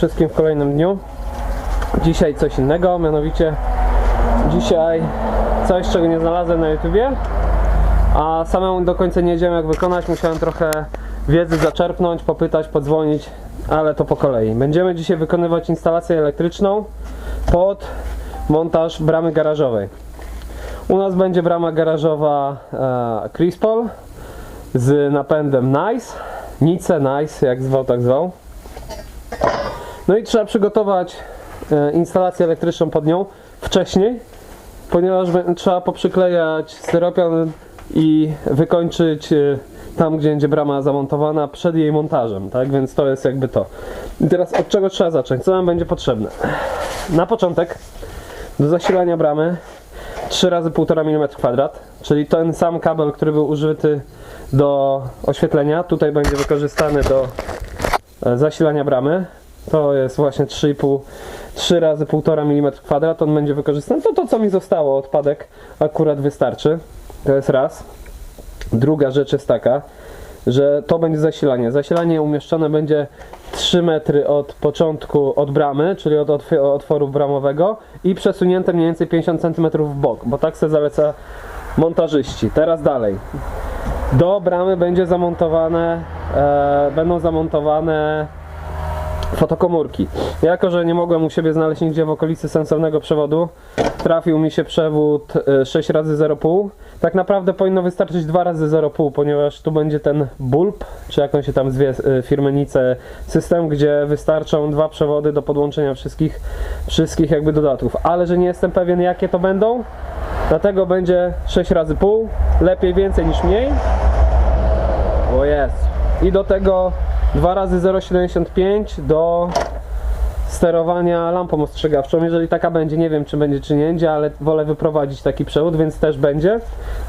wszystkim w kolejnym dniu. Dzisiaj coś innego, mianowicie dzisiaj coś, czego nie znalazłem na YouTubie, a samemu do końca nie wiedziałem jak wykonać. Musiałem trochę wiedzy zaczerpnąć, popytać, podzwonić, ale to po kolei. Będziemy dzisiaj wykonywać instalację elektryczną pod montaż bramy garażowej. U nas będzie brama garażowa e, Crispol z napędem Nice, Nice, Nice, jak zwał, tak zwał. No i trzeba przygotować e, instalację elektryczną pod nią wcześniej, ponieważ trzeba poprzyklejać styropian i wykończyć e, tam, gdzie będzie brama zamontowana przed jej montażem, tak? Więc to jest jakby to. I teraz od czego trzeba zacząć? Co nam będzie potrzebne? Na początek do zasilania bramy 3 razy 1,5 mm kwadrat, czyli ten sam kabel, który był użyty do oświetlenia, tutaj będzie wykorzystany do e, zasilania bramy. To jest właśnie 3,5 3 razy 1,5 mm kwadrat, on będzie wykorzystany. To to co mi zostało odpadek akurat wystarczy. To jest raz. Druga rzecz jest taka, że to będzie zasilanie. Zasilanie umieszczone będzie 3 metry od początku, od bramy, czyli od otw- otworu bramowego i przesunięte mniej więcej 50 cm w bok, bo tak se zaleca montażyści. Teraz dalej. Do bramy będzie zamontowane, e, będą zamontowane fotokomórki. Jako, że nie mogłem u siebie znaleźć nigdzie w okolicy sensownego przewodu, trafił mi się przewód e, 6 razy 0,5. Tak naprawdę powinno wystarczyć 2 razy 0,5, ponieważ tu będzie ten bulb, czy jak on się tam zwie, e, firmy Nice, system, gdzie wystarczą dwa przewody do podłączenia wszystkich, wszystkich jakby dodatków. Ale że nie jestem pewien jakie to będą, dlatego będzie 6 razy pół, lepiej więcej niż mniej. O jest. I do tego 2 razy 0,75 do sterowania lampą ostrzegawczą. Jeżeli taka będzie, nie wiem czy będzie czy nie będzie, ale wolę wyprowadzić taki przewód, więc też będzie.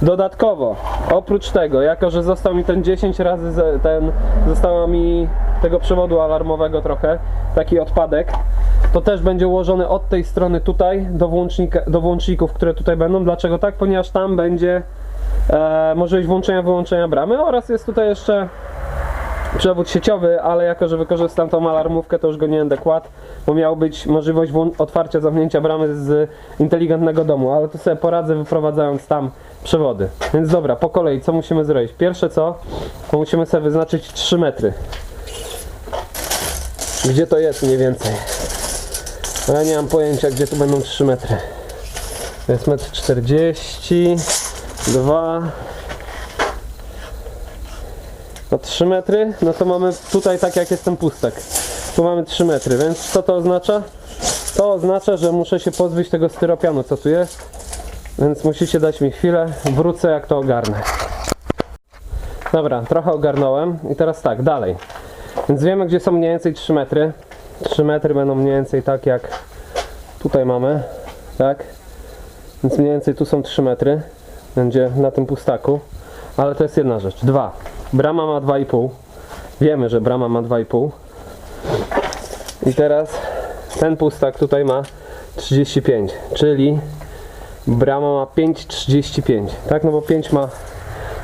Dodatkowo, oprócz tego, jako że został mi ten 10 razy ten, zostało mi tego przewodu alarmowego trochę, taki odpadek, to też będzie ułożony od tej strony tutaj do, włącznika, do włączników, które tutaj będą. Dlaczego tak? Ponieważ tam będzie e, możliwość włączenia, wyłączenia bramy oraz jest tutaj jeszcze przewód sieciowy, ale jako, że wykorzystam tą alarmówkę, to już go nie będę kładł, bo miał być możliwość otwarcia, zamknięcia bramy z inteligentnego domu, ale to sobie poradzę wyprowadzając tam przewody. Więc dobra, po kolei, co musimy zrobić? Pierwsze co, to musimy sobie wyznaczyć 3 metry. Gdzie to jest mniej więcej? Ja nie mam pojęcia, gdzie tu będą 3 metry. To jest metr 40, 2, no 3 metry, no to mamy tutaj tak jak jest ten pustek. Tu mamy 3 metry, więc co to oznacza? To oznacza, że muszę się pozbyć tego styropianu, co tu jest. Więc musicie dać mi chwilę, wrócę jak to ogarnę. Dobra, trochę ogarnąłem i teraz tak, dalej. Więc wiemy gdzie są mniej więcej 3 metry. 3 metry będą mniej więcej tak jak tutaj mamy, tak? Więc mniej więcej tu są 3 metry. Będzie na tym pustaku. Ale to jest jedna rzecz. Dwa. Brama ma 2,5. Wiemy, że brama ma 2,5. I teraz ten pustak tutaj ma 35, czyli brama ma 5,35. Tak, no bo 5 ma,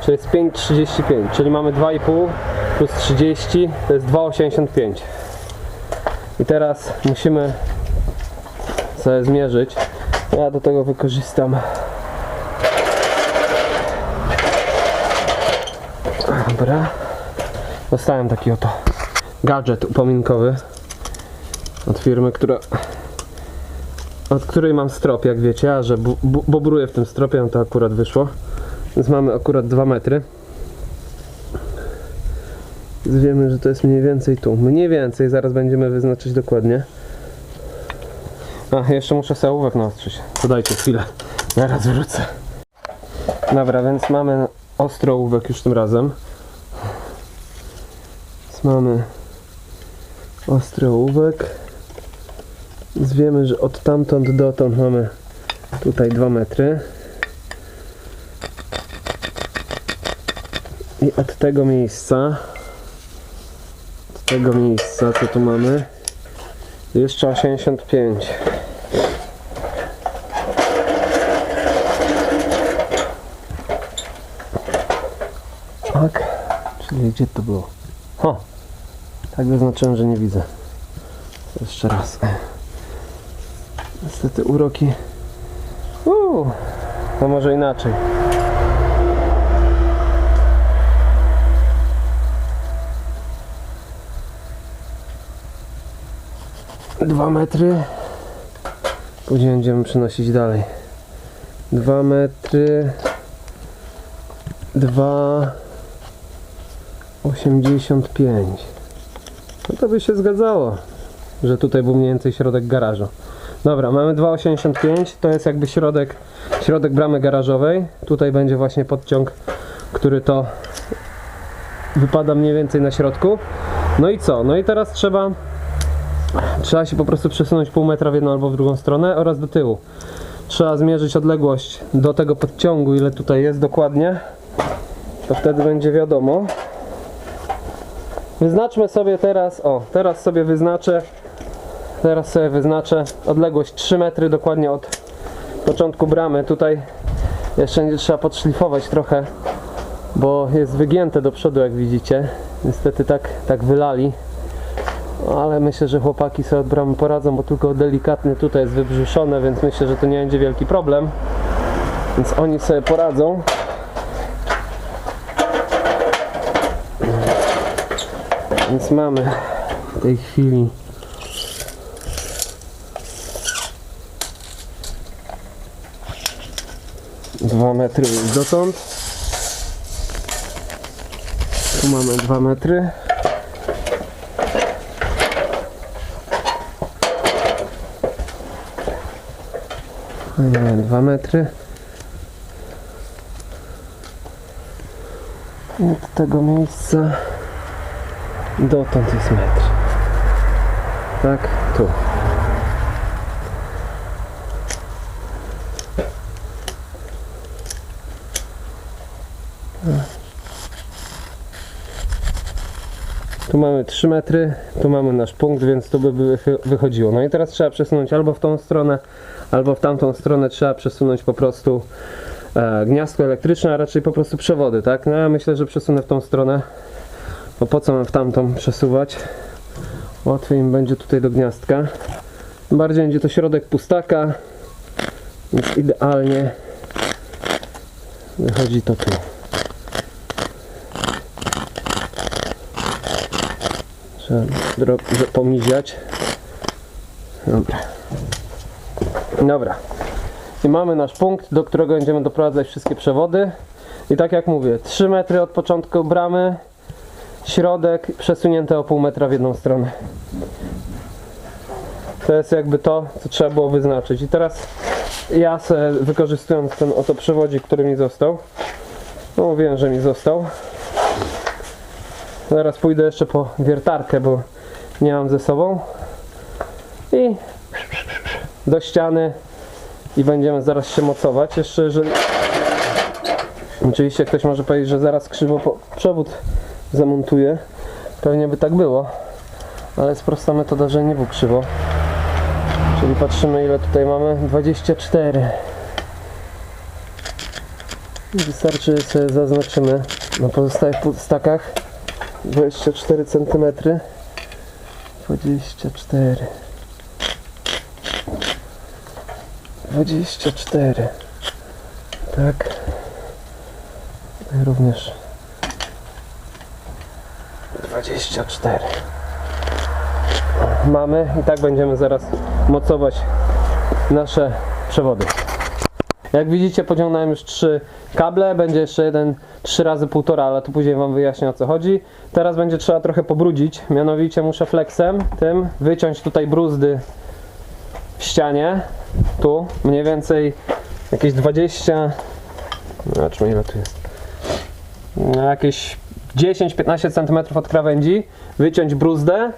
czyli jest 5,35, czyli mamy 2,5 plus 30 to jest 2,85. I teraz musimy sobie zmierzyć. Ja do tego wykorzystam Dobra. Dostałem taki oto gadżet upominkowy od firmy, która od której mam strop, jak wiecie, a że bobruję w tym stropie, no to akurat wyszło. Więc mamy akurat 2 metry. Więc wiemy, że to jest mniej więcej tu. Mniej więcej, zaraz będziemy wyznaczyć dokładnie. A, jeszcze muszę sobie ołówek naostrzyć. Podajcie chwilę. Zaraz wrócę. Dobra, więc mamy ostro ołówek już tym razem. Mamy ostry ołówek. Więc wiemy, że od tamtąd dotąd mamy tutaj 2 metry. I od tego miejsca od tego miejsca, co tu mamy jeszcze 85 Tak, czyli gdzie to było? Tak wyznaczyłem, że nie widzę. Jeszcze raz. Niestety uroki. Uuu, no może inaczej. Dwa metry. Później będziemy przenosić dalej. Dwa metry. Dwa. 85. No to by się zgadzało, że tutaj był mniej więcej środek garażu. Dobra, mamy 2,85, to jest jakby środek, środek bramy garażowej. Tutaj będzie właśnie podciąg, który to wypada mniej więcej na środku. No i co? No i teraz trzeba trzeba się po prostu przesunąć pół metra w jedną albo w drugą stronę oraz do tyłu. Trzeba zmierzyć odległość do tego podciągu, ile tutaj jest dokładnie. To wtedy będzie wiadomo. Wyznaczmy sobie teraz, o, teraz sobie wyznaczę, teraz sobie wyznaczę odległość 3 metry dokładnie od początku bramy. Tutaj jeszcze nie trzeba podszlifować trochę, bo jest wygięte do przodu, jak widzicie. Niestety tak, tak wylali. No, Ale myślę, że chłopaki sobie od bramy poradzą, bo tylko delikatnie tutaj jest wybrzuszone, więc myślę, że to nie będzie wielki problem. Więc oni sobie poradzą. Więc mamy w tej chwili dwa metry dotąd. Tu mamy dwa metry. Nie, dwa metry. I od tego miejsca dotąd jest metr. Tak, tu. Tu mamy 3 metry, tu mamy nasz punkt, więc tu by wychodziło. No i teraz trzeba przesunąć albo w tą stronę, albo w tamtą stronę trzeba przesunąć po prostu e, gniazdko elektryczne, a raczej po prostu przewody, tak? No ja myślę, że przesunę w tą stronę, bo po co mam w tamtą przesuwać? Łatwiej im będzie tutaj do gniazdka. Bardziej będzie to środek pustaka, więc idealnie wychodzi to tu. Trzeba dro- dro- pomiziać. Dobra. Dobra. I mamy nasz punkt, do którego będziemy doprowadzać wszystkie przewody. I tak jak mówię, 3 metry od początku bramy, środek przesunięte o pół metra w jedną stronę. To jest jakby to, co trzeba było wyznaczyć. I teraz ja se, wykorzystując ten oto przewodzik, który mi został, no wiem, że mi został, Zaraz pójdę jeszcze po wiertarkę, bo nie mam ze sobą. I do ściany i będziemy zaraz się mocować. Jeszcze jeżeli... Oczywiście ktoś może powiedzieć, że zaraz krzywo po... przewód zamontuję. Pewnie by tak było. Ale jest prosta metoda, że nie był krzywo. Czyli patrzymy ile tutaj mamy. 24. I Wystarczy sobie zaznaczymy na pozostałych pustakach. 24 cm 24 24 tak Tutaj również 24 mamy i tak będziemy zaraz mocować nasze przewody. Jak widzicie pociągnąłem już trzy kable, będzie jeszcze jeden 3 razy półtora, ale to później wam wyjaśnię o co chodzi. Teraz będzie trzeba trochę pobrudzić, mianowicie muszę flexem tym wyciąć tutaj bruzdy w ścianie, tu mniej więcej jakieś 20, zobaczmy ile tu jest, no, jakieś 10-15 cm od krawędzi, wyciąć bruzdę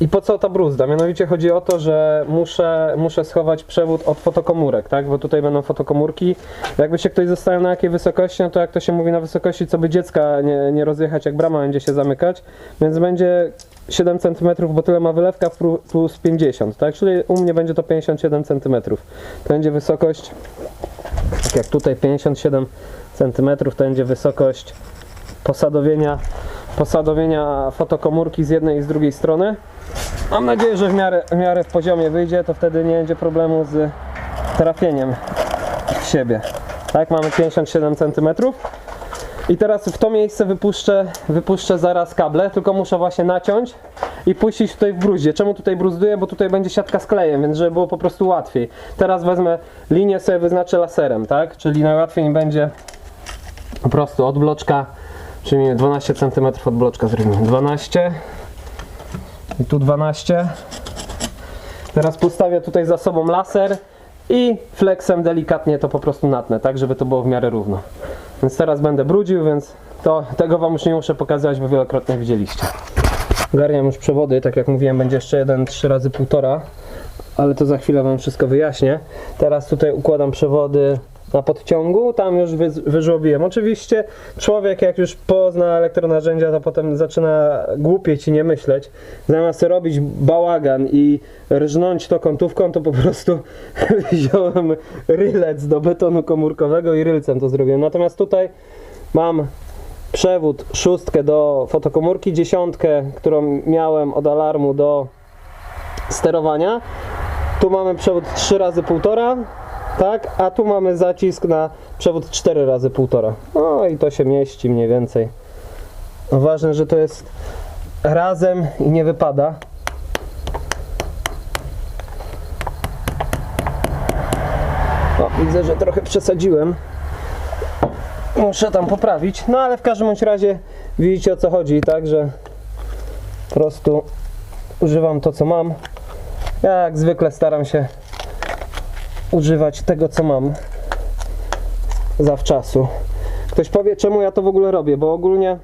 i po co ta bruzda? Mianowicie chodzi o to, że muszę, muszę schować przewód od fotokomórek, tak? Bo tutaj będą fotokomórki. Jakby się ktoś zastanawiał na jakiej wysokości, no to jak to się mówi na wysokości, co by dziecka nie, nie rozjechać, jak brama będzie się zamykać. Więc będzie 7 cm, bo tyle ma wylewka plus 50, tak? Czyli u mnie będzie to 57 cm. To będzie wysokość, tak jak tutaj 57 cm, to będzie wysokość posadowienia, posadowienia fotokomórki z jednej i z drugiej strony. Mam nadzieję, że w miarę, w miarę w poziomie wyjdzie, to wtedy nie będzie problemu z trafieniem w siebie. Tak, mamy 57 cm. I teraz w to miejsce wypuszczę, wypuszczę zaraz kable, tylko muszę właśnie naciąć i puścić tutaj w bruździe. Czemu tutaj bruzduję? Bo tutaj będzie siatka z klejem, więc żeby było po prostu łatwiej. Teraz wezmę linię sobie wyznaczę laserem, tak? Czyli najłatwiej będzie po prostu od bloczka, czyli 12 cm od bloczka zrobimy. 12 i tu 12. Teraz postawię tutaj za sobą laser i flexem delikatnie to po prostu natnę, tak żeby to było w miarę równo. Więc teraz będę brudził, więc to, tego Wam już nie muszę pokazywać, bo wielokrotnie widzieliście. Ogarniam już przewody, tak jak mówiłem, będzie jeszcze jeden 3 razy półtora, ale to za chwilę Wam wszystko wyjaśnię. Teraz tutaj układam przewody na podciągu, tam już wy, wyżłobiłem. Oczywiście człowiek jak już pozna elektronarzędzia, to potem zaczyna głupieć i nie myśleć. Zamiast robić bałagan i rżnąć to kątówką, to po prostu wziąłem rylec do betonu komórkowego i rylcem to zrobiłem. Natomiast tutaj mam przewód szóstkę do fotokomórki, dziesiątkę, którą miałem od alarmu do sterowania. Tu mamy przewód 3 razy 1,5, tak, a tu mamy zacisk na przewód 4 razy 1,5. No i to się mieści mniej więcej. No ważne, że to jest razem i nie wypada. O, widzę, że trochę przesadziłem. Muszę tam poprawić. No ale w każdym bądź razie widzicie o co chodzi, tak, że po prostu używam to co mam. Ja jak zwykle staram się używać tego co mam zawczasu. Ktoś powie czemu ja to w ogóle robię, bo ogólnie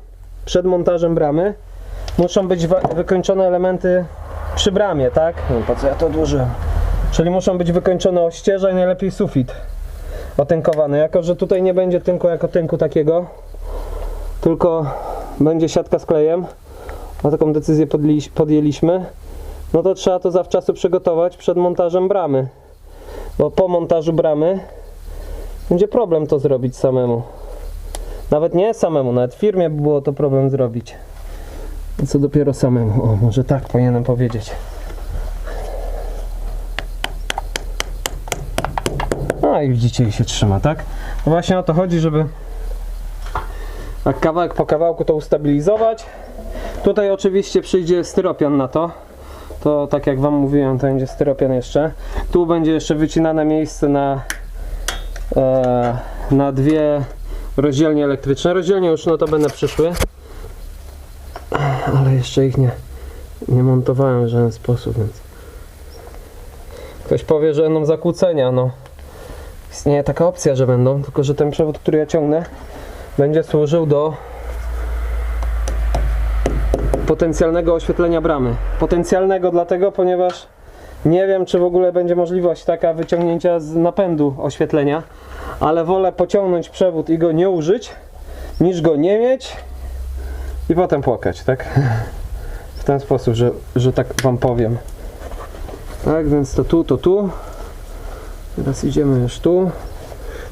przed montażem bramy muszą być wykończone elementy przy bramie, tak? No po co ja to odłożyłem? Czyli muszą być wykończone ościeża i najlepiej sufit otynkowany. Jako, że tutaj nie będzie tynku jako tynku takiego, tylko będzie siatka z klejem, a taką decyzję podjęliśmy, no to trzeba to zawczasu przygotować przed montażem bramy. Bo po montażu bramy będzie problem to zrobić samemu. Nawet nie samemu, nawet w firmie by było to problem zrobić. Co dopiero samemu. O, może tak powinienem powiedzieć. No i widzicie, i się trzyma, tak? No właśnie o to chodzi, żeby kawałek po kawałku to ustabilizować. Tutaj oczywiście przyjdzie styropian na to. To tak jak Wam mówiłem, to będzie styropian jeszcze. Tu będzie jeszcze wycinane miejsce na, e, na dwie rozdzielnie elektryczne. Rozdzielnie już notabene przyszły. Ale jeszcze ich nie, nie montowałem w żaden sposób, więc... Ktoś powie, że będą zakłócenia, no. Istnieje taka opcja, że będą, tylko że ten przewód, który ja ciągnę, będzie służył do potencjalnego oświetlenia bramy. Potencjalnego dlatego, ponieważ nie wiem, czy w ogóle będzie możliwość taka wyciągnięcia z napędu oświetlenia, ale wolę pociągnąć przewód i go nie użyć, niż go nie mieć i potem płakać, tak? W ten sposób, że, że tak Wam powiem. Tak, więc to tu, to tu. Teraz idziemy już tu.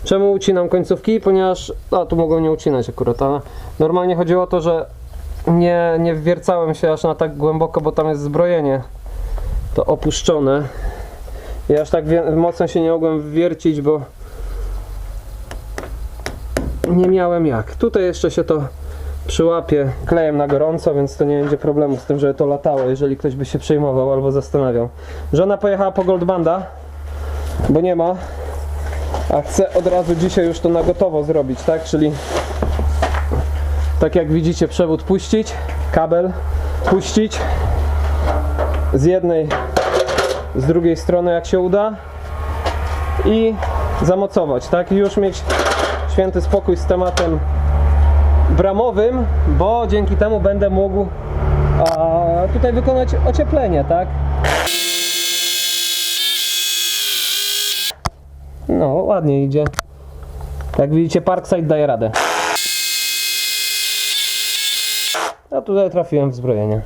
Czemu ucinam końcówki? Ponieważ, no tu mogą nie ucinać akurat, ale normalnie chodziło o to, że nie, nie wwiercałem się aż na tak głęboko, bo tam jest zbrojenie to opuszczone. I aż tak mocno się nie mogłem wwiercić, bo nie miałem jak. Tutaj jeszcze się to przyłapie klejem na gorąco, więc to nie będzie problemu z tym, żeby to latało, jeżeli ktoś by się przejmował albo zastanawiał. Żona pojechała po Goldbanda, bo nie ma, a chcę od razu dzisiaj już to na gotowo zrobić, tak? Czyli tak jak widzicie przewód puścić, kabel puścić z jednej, z drugiej strony jak się uda i zamocować, tak? I już mieć święty spokój z tematem bramowym, bo dzięki temu będę mógł a, tutaj wykonać ocieplenie, tak? No, ładnie idzie. Jak widzicie, Parkside daje radę. A tutaj trafiłem w zbrojenie.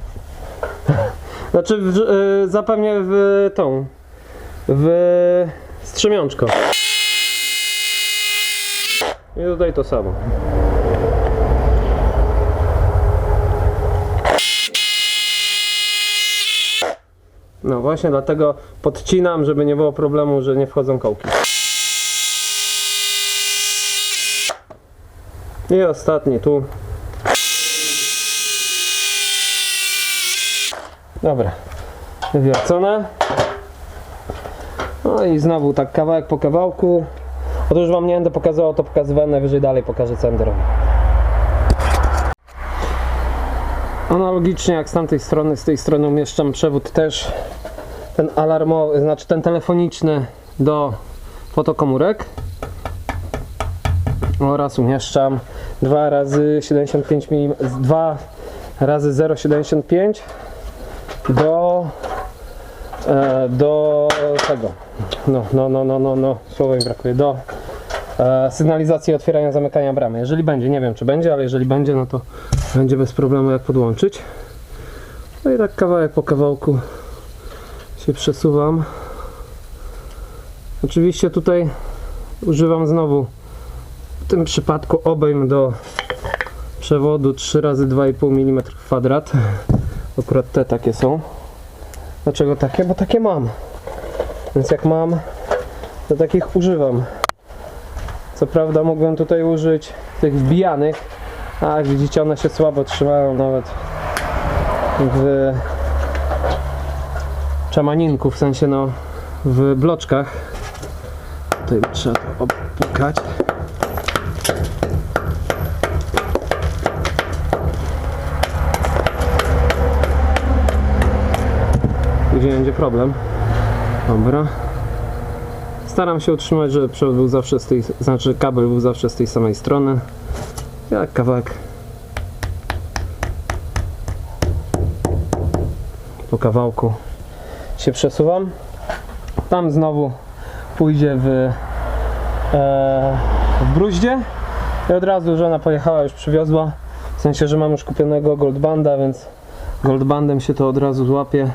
Znaczy, w, y, zapewnie w tą. W strzemiączko. I tutaj to samo. No właśnie dlatego podcinam, żeby nie było problemu, że nie wchodzą kołki. I ostatni tu. Dobra, wywiercone. No i znowu tak kawałek po kawałku. Otóż Wam nie będę pokazywał, to pokazywałem najwyżej dalej, pokażę co będę robił. Analogicznie jak z tamtej strony, z tej strony umieszczam przewód też ten alarmowy, znaczy ten telefoniczny do fotokomórek oraz umieszczam 2 razy 75 mm, 2 razy 0,75 do e, do tego no, no, no, no, no, no, słowa mi brakuje do e, sygnalizacji otwierania, zamykania bramy. Jeżeli będzie, nie wiem czy będzie, ale jeżeli będzie, no to będzie bez problemu jak podłączyć. No i tak kawałek po kawałku się przesuwam. Oczywiście tutaj używam znowu w tym przypadku obejm do przewodu 3 razy 2,5 mm kwadrat. Akurat te takie są. Dlaczego takie? Bo takie mam. Więc jak mam, to takich używam. Co prawda mogłem tutaj użyć tych wbijanych, a jak widzicie one się słabo trzymają nawet w czamaninku, w sensie no w bloczkach. Tutaj trzeba to opukać. Problem? Dobra. Staram się utrzymać, żeby przewód był zawsze z tej, znaczy kabel był zawsze z tej samej strony. Jak kawałek po kawałku się przesuwam. Tam znowu pójdzie w, e, w bruździe i od razu żona pojechała, już przywiozła. W sensie, że mam już kupionego goldbanda, więc goldbandem się to od razu złapie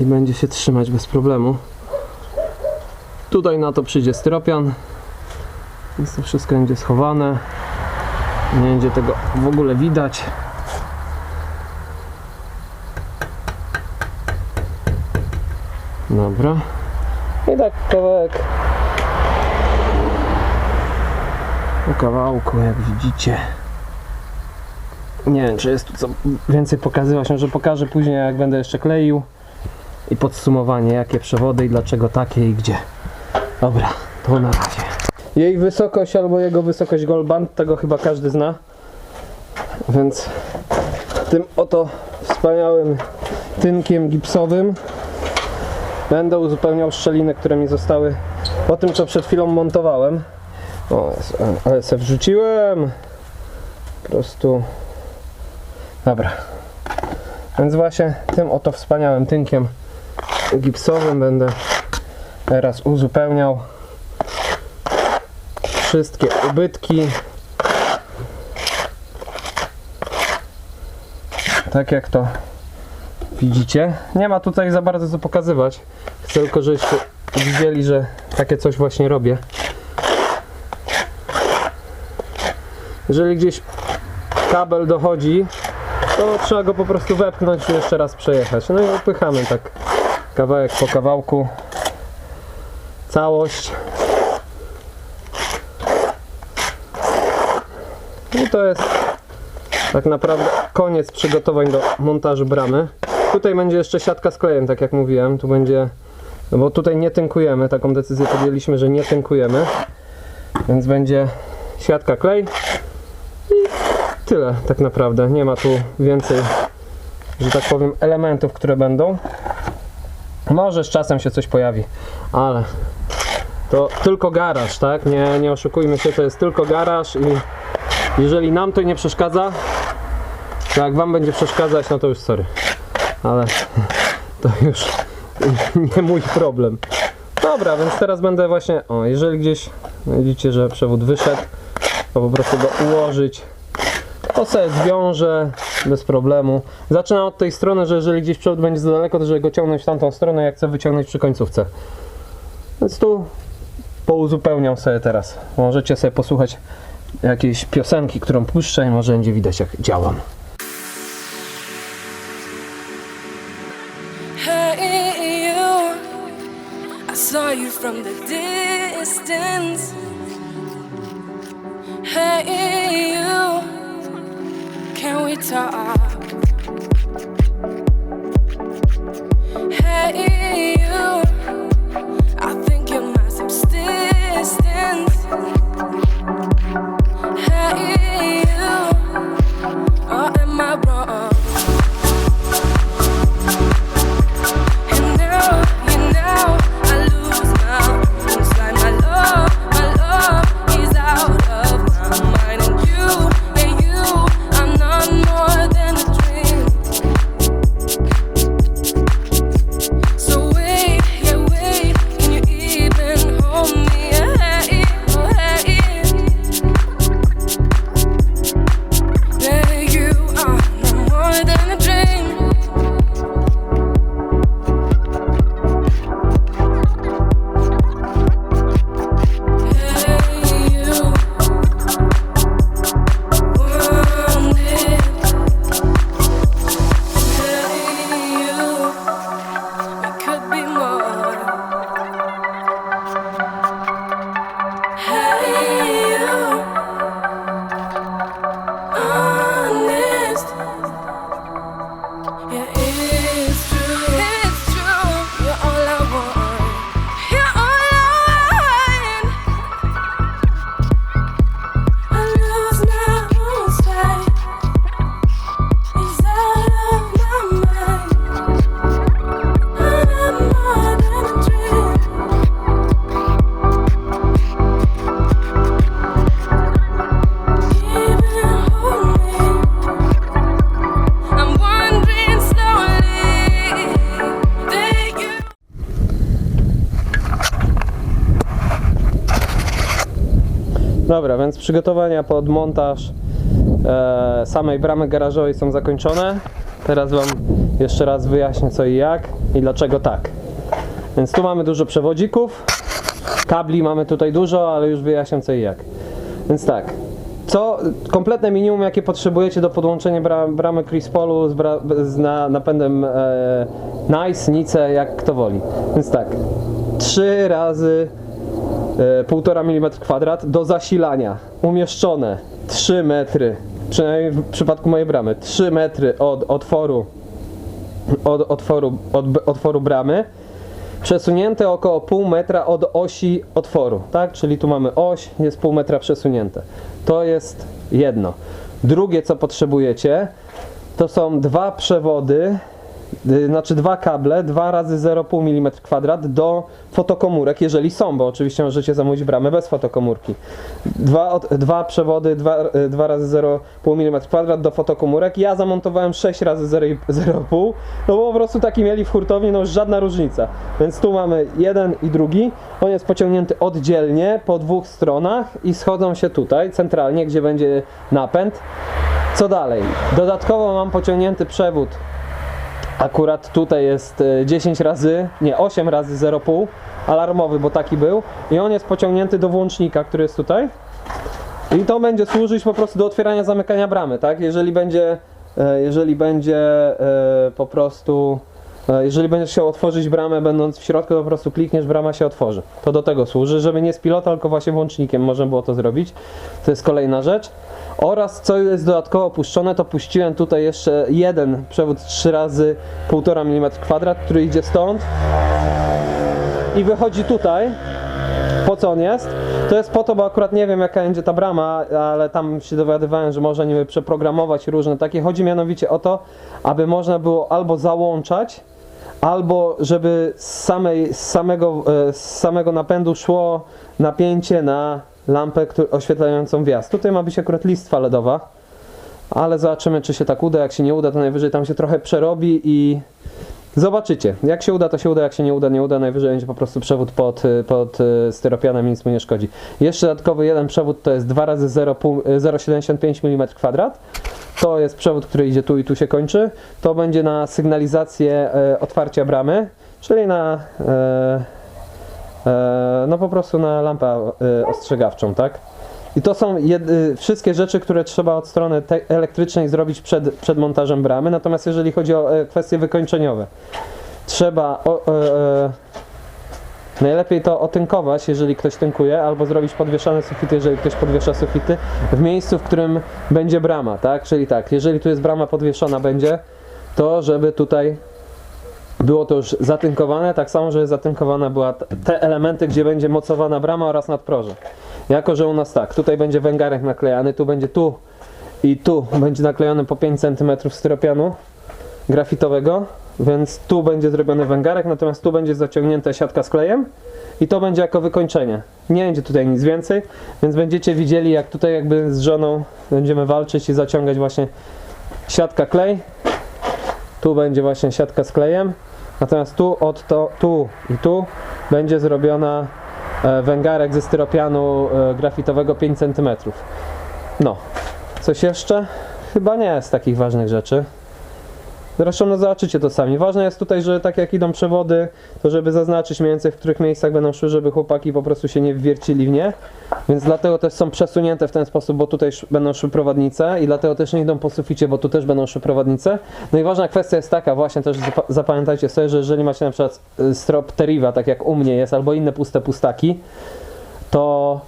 i będzie się trzymać bez problemu. Tutaj na to przyjdzie styropian, więc to wszystko będzie schowane. Nie będzie tego w ogóle widać. Dobra. I tak kawałek po kawałku, jak widzicie. Nie wiem, czy jest tu co więcej pokazywać, może pokażę później, jak będę jeszcze kleił i podsumowanie, jakie przewody i dlaczego takie i gdzie. Dobra, to na razie. Jej wysokość albo jego wysokość Goldband, tego chyba każdy zna. Więc tym oto wspaniałym tynkiem gipsowym będę uzupełniał szczeliny, które mi zostały po tym, co przed chwilą montowałem. O, ale se wrzuciłem. Po prostu. Dobra. Więc właśnie tym oto wspaniałym tynkiem gipsowym będę teraz uzupełniał wszystkie ubytki. Tak jak to widzicie. Nie ma tutaj za bardzo co pokazywać. Chcę tylko, żebyście widzieli, że takie coś właśnie robię. Jeżeli gdzieś kabel dochodzi, to trzeba go po prostu wepchnąć i jeszcze raz przejechać. No i upychamy tak kawałek po kawałku całość. I to jest tak naprawdę koniec przygotowań do montażu bramy. Tutaj będzie jeszcze siatka z klejem, tak jak mówiłem. Tu będzie, no bo tutaj nie tynkujemy, taką decyzję podjęliśmy, że nie tynkujemy. Więc będzie siatka klej i tyle tak naprawdę. Nie ma tu więcej, że tak powiem, elementów, które będą. Może z czasem się coś pojawi, ale to tylko garaż, tak? Nie, nie oszukujmy się, to jest tylko garaż i jeżeli nam to nie przeszkadza, to jak wam będzie przeszkadzać, no to już sorry. Ale to już nie mój problem. Dobra, więc teraz będę właśnie, o, jeżeli gdzieś widzicie, że przewód wyszedł, to po prostu go ułożyć. To sobie zwiążę bez problemu. Zaczynam od tej strony, że jeżeli gdzieś przewód będzie za daleko, to żeby go ciągnąć w tamtą stronę, jak chcę wyciągnąć przy końcówce. Więc tu pouzupełniam sobie teraz. Możecie sobie posłuchać jakiejś piosenki, którą puszczę i może będzie widać jak działam. Hey. saw you from the distance. Hey, you, can we talk? Hey, you, I think you're my subsistence. Hey, you, or am I wrong? Dobra, więc przygotowania pod montaż e, samej bramy garażowej są zakończone. Teraz Wam jeszcze raz wyjaśnię co i jak i dlaczego tak. Więc tu mamy dużo przewodzików, kabli mamy tutaj dużo, ale już wyjaśniam co i jak. Więc tak, co kompletne minimum jakie potrzebujecie do podłączenia bra, bramy Chris Polu z, bra, z na, napędem e, Nice, Nice, jak kto woli. Więc tak, trzy razy 1,5 mm kwadrat do zasilania umieszczone 3 metry przynajmniej w przypadku mojej bramy 3 metry od otworu od otworu, od otworu bramy przesunięte około pół metra od osi otworu, tak? Czyli tu mamy oś, jest pół metra przesunięte. To jest jedno. Drugie, co potrzebujecie, to są dwa przewody, znaczy dwa kable, 2 razy 0,5 mm kwadrat do fotokomórek, jeżeli są, bo oczywiście możecie zamówić bramę bez fotokomórki. Dwa, dwa przewody 2, 2 razy 0,5 mm kwadrat do fotokomórek. Ja zamontowałem 6 razy 0,5, 0,5, no bo po prostu taki mieli w hurtowni, no już żadna różnica. Więc tu mamy jeden i drugi. On jest pociągnięty oddzielnie po dwóch stronach i schodzą się tutaj centralnie, gdzie będzie napęd. Co dalej? Dodatkowo mam pociągnięty przewód Akurat tutaj jest e, 10 razy, nie 8 razy 0,5 alarmowy, bo taki był i on jest pociągnięty do włącznika, który jest tutaj. I to będzie służyć po prostu do otwierania, zamykania bramy, tak? Jeżeli będzie, e, jeżeli będzie e, po prostu, e, jeżeli będziesz chciał otworzyć bramę będąc w środku, to po prostu klikniesz, brama się otworzy. To do tego służy, żeby nie z pilota, tylko właśnie włącznikiem można było to zrobić. To jest kolejna rzecz. Oraz co jest dodatkowo puszczone, to puściłem tutaj jeszcze jeden przewód 3 razy 1,5 mm kwadrat, który idzie stąd i wychodzi tutaj. Po co on jest? To jest po to, bo akurat nie wiem jaka będzie ta brama, ale tam się dowiadywałem, że można niby przeprogramować różne takie. Chodzi mianowicie o to, aby można było albo załączać, albo żeby z, samej, z, samego, e, z samego napędu szło napięcie na lampę oświetlającą wjazd. Tutaj ma być akurat listwa LEDowa, ale zobaczymy czy się tak uda. Jak się nie uda, to najwyżej tam się trochę przerobi i Zobaczycie. Jak się uda, to się uda, jak się nie uda, nie uda. Najwyżej będzie po prostu przewód pod, y, pod y, styropianem i nic mu nie szkodzi. Jeszcze dodatkowy jeden przewód to jest 2 razy 0,5 y, 0,75 mm kwadrat. To jest przewód, który idzie tu i tu się kończy. To będzie na sygnalizację e, otwarcia bramy, czyli na e, no po prostu na lampę e, ostrzegawczą, tak? I to są y, wszystkie rzeczy, które trzeba od strony elektrycznej zrobić przed, przed montażem bramy. Natomiast jeżeli chodzi o e, kwestie wykończeniowe, trzeba o, e, e, Najlepiej to otynkować, jeżeli ktoś tynkuje, albo zrobić podwieszane sufity, jeżeli ktoś podwiesza sufity, w miejscu, w którym będzie brama, tak? Czyli tak, jeżeli tu jest brama podwieszona będzie, to żeby tutaj było to już zatynkowane, tak samo, że zatynkowana była te elementy, gdzie będzie mocowana brama oraz nadproże. Jako, że u nas tak, tutaj będzie węgarek naklejany, tu będzie tu i tu będzie naklejony po 5 cm styropianu grafitowego, więc tu będzie zrobiony węgarek, natomiast tu będzie zaciągnięta siatka z klejem i to będzie jako wykończenie. Nie będzie tutaj nic więcej, więc będziecie widzieli jak tutaj jakby z żoną będziemy walczyć i zaciągać właśnie siatka klej. Tu będzie właśnie siatka z klejem, natomiast tu od to, tu i tu będzie zrobiona e, węgarek ze styropianu e, grafitowego 5 cm. No, coś jeszcze? Chyba nie z takich ważnych rzeczy. Zresztą no zobaczycie to sami. Ważne jest tutaj, że tak jak idą przewody, to żeby zaznaczyć mniej więcej w których miejscach będą szły, żeby chłopaki po prostu się nie wwiercili w nie. Więc dlatego też są przesunięte w ten sposób, bo tutaj będą szły prowadnice i dlatego też nie idą po suficie, bo tu też będą szły prowadnice. No i ważna kwestia jest taka, właśnie też zapa- zapamiętajcie sobie, że jeżeli macie na przykład y, strop teriwa, tak jak u mnie jest, albo inne puste pustaki, to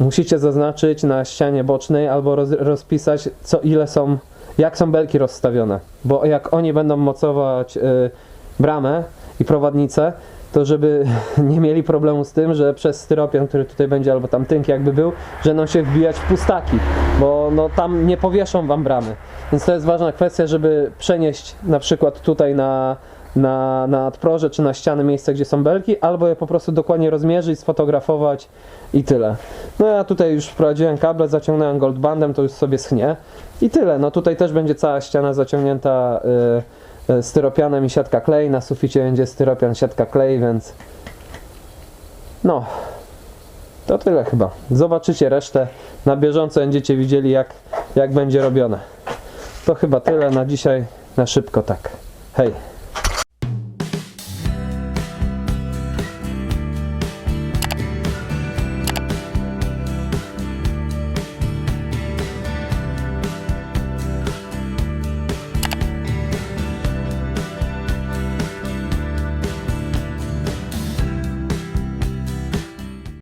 musicie zaznaczyć na ścianie bocznej albo roz, rozpisać co ile są, jak są belki rozstawione. Bo jak oni będą mocować y, bramę i prowadnicę, to żeby nie mieli problemu z tym, że przez styropian, który tutaj będzie, albo tam tynk jakby był, że będą się wbijać w pustaki, bo no tam nie powieszą wam bramy. Więc to jest ważna kwestia, żeby przenieść na przykład tutaj na, na, na nadproże czy na ściany miejsce, gdzie są belki, albo je po prostu dokładnie rozmierzyć, sfotografować i tyle. No ja tutaj już wprowadziłem kable, zaciągnąłem goldbandem, to już sobie schnie i tyle. No tutaj też będzie cała ściana zaciągnięta y, y, styropianem i siatka klej, na suficie będzie styropian, siatka klej, więc no to tyle chyba. Zobaczycie resztę na bieżąco, będziecie widzieli jak, jak będzie robione. To chyba tyle na dzisiaj, na szybko tak. Hej!